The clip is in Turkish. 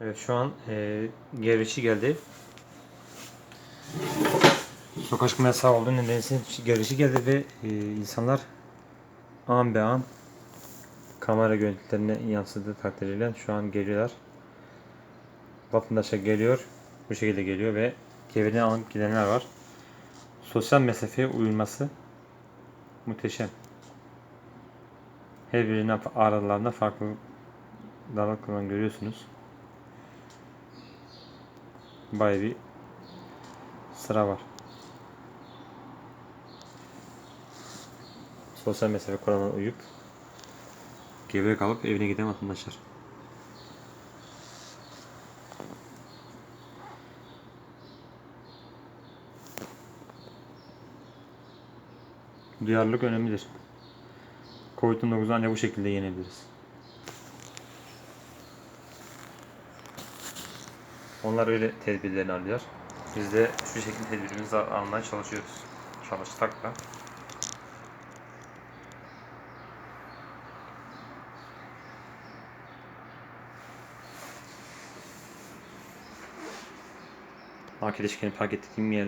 Evet şu an e, gerici geldi. Sokak çıkma yasağı olduğu nedeniyle gerici geldi ve e, insanlar an be an kamera görüntülerine yansıdığı takdirde şu an geliyorlar. Vatandaşa geliyor. Bu şekilde geliyor ve evine alıp gidenler var. Sosyal mesafeye uyulması muhteşem. Her birinin aralarında farklı dalgalan görüyorsunuz. Bayağı bir sıra var. Sosyal mesafe kuralına uyup gevre kalıp evine giden vatandaşlar. Duyarlılık önemlidir. Covid-19'u ancak bu şekilde yenebiliriz. Onlar öyle tedbirlerini alıyor. Biz de şu şekilde tedbirimizi al- almaya çalışıyoruz. Çalışsak da. Akil park ettiğim yer